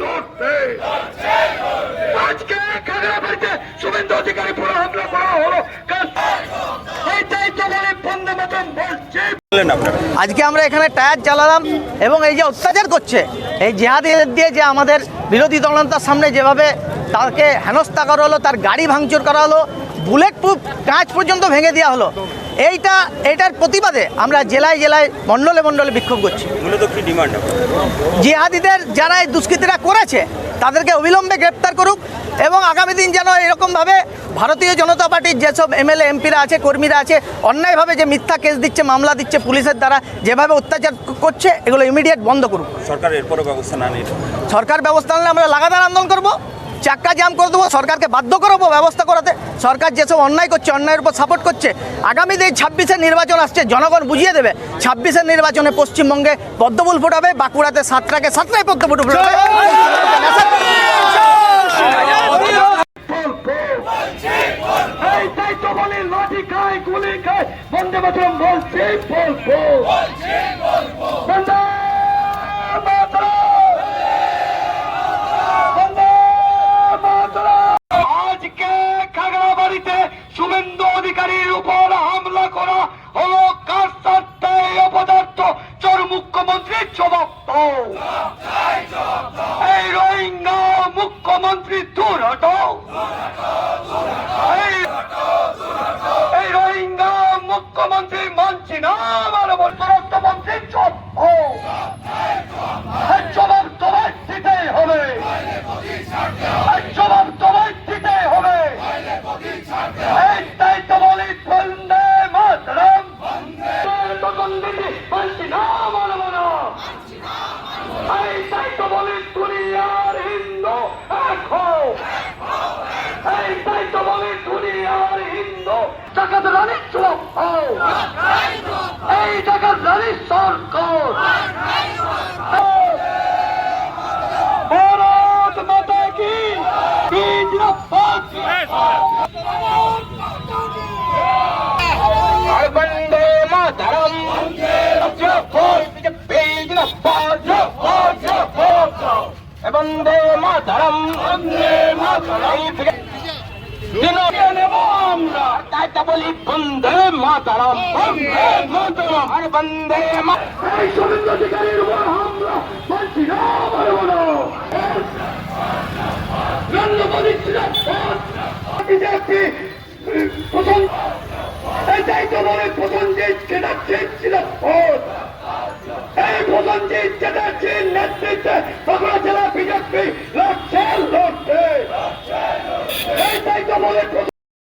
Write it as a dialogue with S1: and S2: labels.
S1: লড়ছে লড়ছে আজকে খাগড়াবাড়িতে শুভেন্দু অধিকারী পুরো হামলা করা হলো। এইটাই তো বলে বন্দে মাতরম বলছে।
S2: আজকে আমরা এখানে টায়ার চালালাম এবং এই যে অত্যাচার করছে এই জেহাদিদের দিয়ে যে আমাদের বিরোধী দলনেতার সামনে যেভাবে তাকে হেনস্থা করা হলো তার গাড়ি ভাঙচুর করা হলো বুলেট প্রুফ কাঁচ পর্যন্ত ভেঙে দেওয়া হলো। এইটা এটার প্রতিবাদে আমরা জেলায় জেলায় মণ্ডলে মণ্ডলে বিক্ষোভ করছি। জিহাদিদের যারা এই দুষ্কৃতীরা করেছে তাদেরকে অবিলম্বে গ্রেপ্তার করুক এবং আগামী দিন যেন এরকমভাবে ভারতীয় জনতা পার্টির যেসব এমএলএ এমপিরা আছে কর্মীরা আছে অন্যায়ভাবে যে মিথ্যা কেস দিচ্ছে মামলা দিচ্ছে পুলিশের দ্বারা যেভাবে অত্যাচার করছে এগুলো ইমিডিয়েট বন্ধ করুক।
S3: সরকার এরপরও ব্যবস্থা না নিল?
S2: সরকার ব্যবস্থা নিলে আমরা লাগাতার আন্দোলন করব। চাক্কা জাম করে দেবো সরকারকে বাধ্য করব ব্যবস্থা করাতে। সরকার যেসব অন্যায় করছে অন্যায়ের উপর সাপোর্ট করছে আগামী দিন ছাব্বিশের নির্বাচন আসছে জনগণ বুঝিয়ে দেবে ছাব্বিশের নির্বাচনে পশ্চিমবঙ্গে পদ্মফুল ফোটাবে বাঁকুড়াতে সাতটাকে সাতটায় পদ্মফুল ফোটাবে।
S1: বন্দে মাতরম বলছে বলব বন্দে 住手！走！দুনিয়ার হিন্দু টাকা তো রানীর চুপ এই টাকা রানীর সরকার। ভারত মাতা কি। বন্দে মাতরম বন্দে মাতরম। বন্দে মাতরম। আমরা বলি বন্দে মাতারাম বন্দে মাতারাম আর বন্দে এই শুভেন্দু অধিকারীর উপর হামলা বলছি না মারব না নরেন্দ্র মোদী জিন্দাবাদ। বিজেপি প্রথম এটাই তো বলে প্রসেনজিৎ চ্যাটার্জি জিন্দাবাদ এই প্রসেনজিৎ চ্যাটার্জির নেতৃত্বে